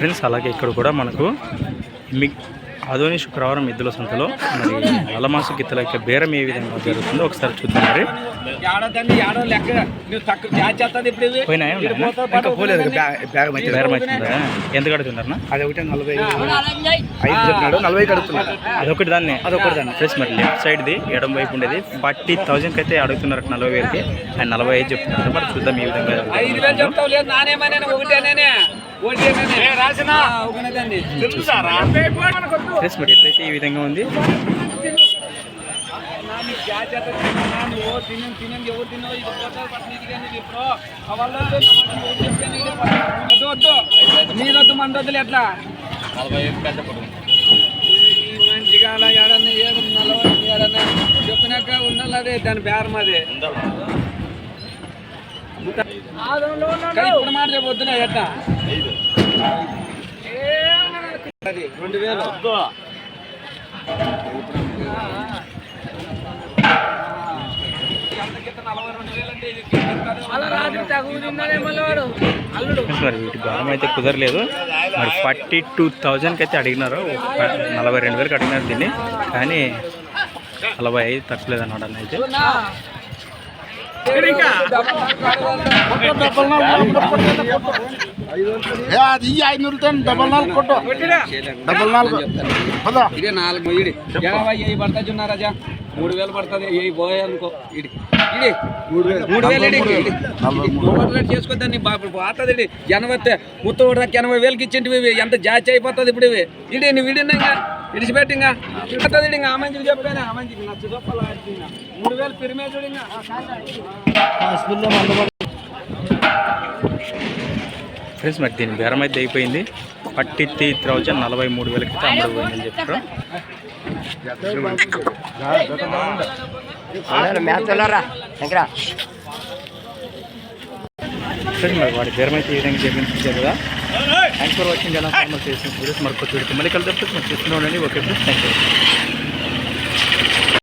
Friends అలాగే ఇక్కడ కూడా మనకు మీ ఆదోని శుక్రవారం ఎద్దుల సంతలో మరి అలమాసు గిత్తల యొక్క బేరం ఏ విధంగా జరుగుతుందో ఒకసారి చూద్దాం మరి. బేరం వచ్చిందా ఎంత కడుతున్నారనా అది ఒకటి నలభై ఐదు. చెప్పినాడు నలభై కడుతున్నాడు అదొకటి దాన్ని. అదొకటి దాన్ని. ఫ్రెండ్స్ మరి లెఫ్ట్ సైడ్ది ఎడం వైపు ఉండేది. ఫార్టీ థౌజండ్కి అయితే అడుగుతున్నారు నలభై వేలకి. ఆయన నలభై ఐదు చెప్తున్నారు మరి చూద్దాం ఈ విధంగా. మరి ఎట్లయితే ఈ విధంగా ఉంది. నీదొద్దు మందొద్దులు ఎట్లా ఈ మంచిగా అలా ఏడన్నా ఏడు నలభై ఏడన్నా. చెప్పినాక ఉండాలి అదే దాని బేరం అది. ఇప్పుడు మాట చెప్పొద్దునా ఎట్లా? రెండు వేలు మరి వీటి బేరం అయితే కుదరలేదు. మరి ఫార్టీ టూ థౌజండ్కి అయితే అడిగినారు. నలభై రెండు వేలకు అడిగినారు దీన్ని. కానీ నలభై ఐదు తక్కువలేదు అన్నాడు అయితే. ఇంకా. అది ఐదు డబల్ నాలుగు కొట్టు. డబల్ నాలుగు. పదా. ఇదే నాలుగు పడుతుంది రాజా మూడు వేలు పడుతుంది ఏ పోయే అనుకో. ఇడి. ఇడి. మూడు వేలు. మూడు వేలు ఇడి. చేసుకోద్దాన్ని బాబు. పోతుంది ఇడి. ఎనభై ముత్తోడకి ఎనభై వేలకి ఇచ్చింటివి ఇవి. ఎంత జాచి అయిపోతుంది ఇప్పుడు ఇవి. ఇడి నువ్వు ఇడినా ఇంకా ఇడిచిపెట్టి ఇంకా ఇడి ఇంకా చెప్పాను? మూడు వేలు పిరిమే చూడు ఇంకా ఫ్రెండ్స్ మరి దీని బేరం అయితే అయిపోయింది. ఫార్టీ త్రీ థౌజండ్ నలభై మూడు వేలకి అయితే అమ్మడు పోయిందని చెప్పారు. ఫ్రెండ్స్ మరి వాడి బేరం అయితే ఈ విధంగా చేపించారు కదా. థ్యాంక్స్ ఫర్ వాచింగ్ ఎలా ఫార్మల్ చేసిన ఫ్రెండ్స్ మరి కొత్త మళ్ళీ కలిసి మరి చూస్తూనే ఉండండి ఓకే ఫ్రెండ్స్ థ్యాంక్ యూ